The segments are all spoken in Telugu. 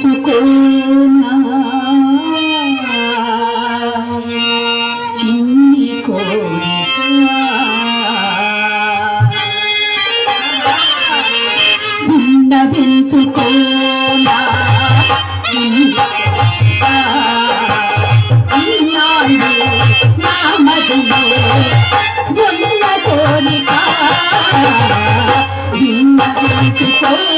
పెంచుకోనా చిన్ని కోరిక గుండ పెంచుకోనా చిన్ని కోరిక నిన్న పెంచుకోనా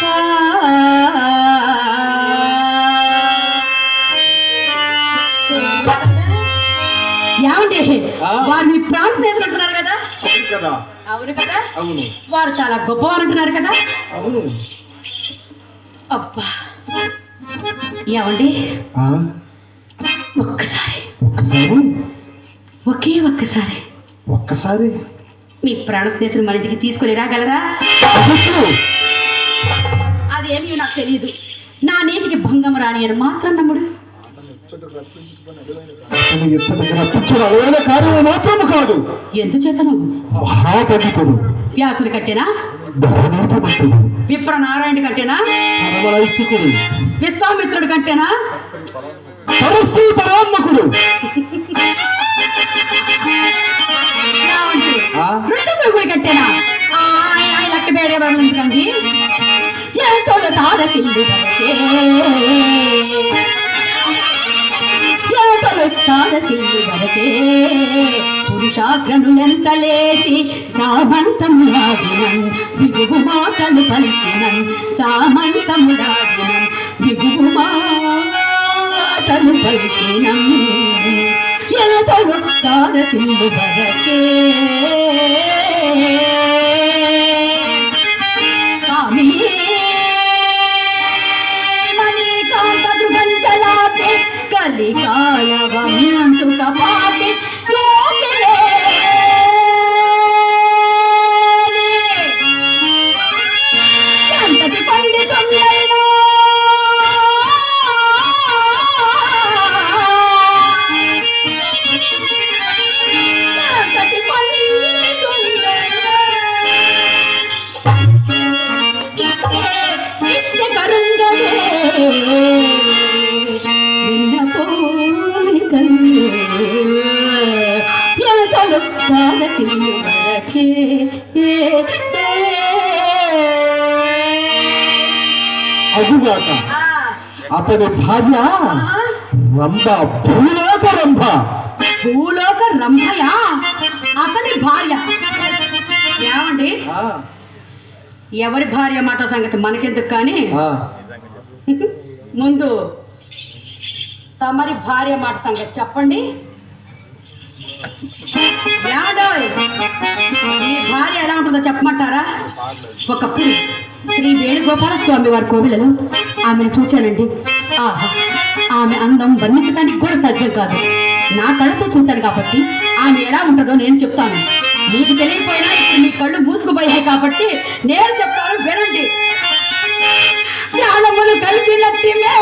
కదా? అవును కదా? అవును. వారు చాలా గొప్పవారు అంటున్నారు కదా? అవును. అబ్బా. ఏమండి? ఒక్కసారి. ఒక్కసారి? ఒకే ఒక్కసారి. ఒక్కసారి? మీ ప్రాణ స్నేహితులు మన ఇంటికి తీసుకుని రాగలరా? అదేమీ నాకు తెలియదు నా నీతికి భంగం రాని అని మాత్రం నమ్ముడు. అలవైన కార్యము మాత్రము కాదు. ఎందుచేతను? మహాపండితుడు వ్యాసుని కట్టేనా? విప్ర నారాయణ కట్టేనా? విశ్వామిత్రుడి కంటేనా సరస్వీ పరాత్మకుడు? వృక్షశృంగుడి కట్టేనా? లక్క బేడే ఎందుకండి ఎంతో తారసిల్లు తారసిల్లు వరకే పురుషాగ్రనులెంత లేచి సామంతములాగినన్ బిగుగు మాటలు పలికినన్ సామంతములాగినన్ బిగుగు మాటలు పలికినం ఎనతలు తారసిల్లు వరకే అదుగాక అతని భార్య రంభ భూలోక రంభ. భూలోక రంభయా? అతని భార్య. ఏమండి? ఎవరి భార్య మాట సంగతి మనకెందుకు కానీ? ముందు తమరి భార్య మాట సంగతి చెప్పండి. ఏమండోయ్? మీ భార్య ఎలా ఉంటుందో చెప్పమంటారా? ఒకప్పుడు శ్రీ వేణుగోపాల స్వామి వారి కోవిలలో ఆమెను చూచానండి. ఆహా ఆమె అందం వర్ణించడానికి కూడా సాధ్యం కాదు. నా కళ్ళతో చూశాను కాబట్టి ఆమె ఎలా ఉంటుందో నేను చెప్తాను. మీకు తెలియకపోయినా ఇప్పుడు మీ కళ్ళు మూసుకుపోయాయి కాబట్టి నేను చెప్తాను వినండి. జ్ఞానములు కలిపినట్టిమే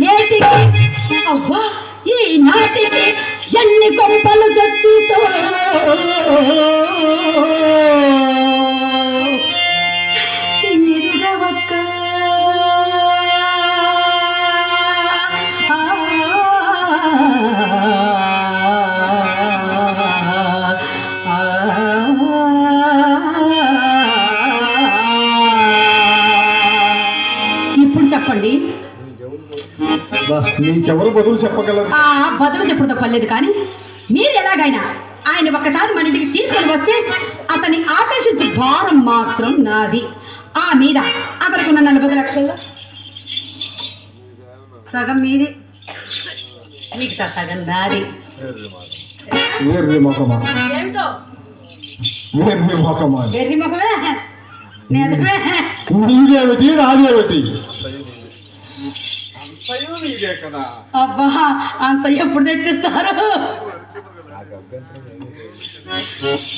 నేటికి అవ్వా ఈ నాటికి ఎన్ని గొప్పలు చచ్చితో ఇప్పుడు చెప్పండి నీకెవరు బదులు చెప్పగలరు? బదులు చెప్పుడు తప్పలేదు కానీ మీరు ఎలాగైనా ఆయన ఒకసారి మన ఇంటికి తీసుకొని వస్తే అతన్ని ఆకర్షించే భారం మాత్రం నాది. ఆ మీద అతనికి ఉన్న నలభై లక్షల్లో సగం మీది. మిగతా సగం నాది. వేర్రి ముఖమా వేర్రి ముఖమా వెర్రి ముఖమే నిజమే నీదేమిటి? అబ్బా అంత ఎప్పుడు తెచ్చిస్తారు?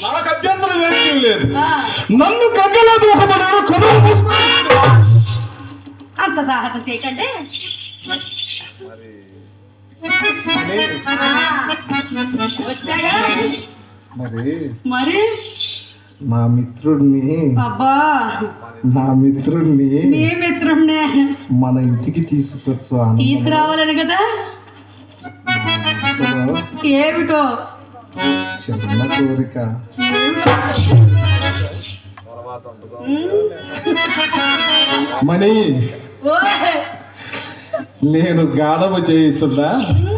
నాకు అభ్యంతరం ఏమీ లేదు. నన్ను గగ్గల కుదర అంత సాహసం చేయకండి. మరి మరి? మా మిత్రుడిని అబ్బా. నా మిత్రుడిని మన ఇంటికి తీసుకొచ్చు. తీసుకురావాలని కదా? ఏమిటో? చిన్న కోరిక. మణి నేను గాఢము చేయించున్నా. ఉమ్,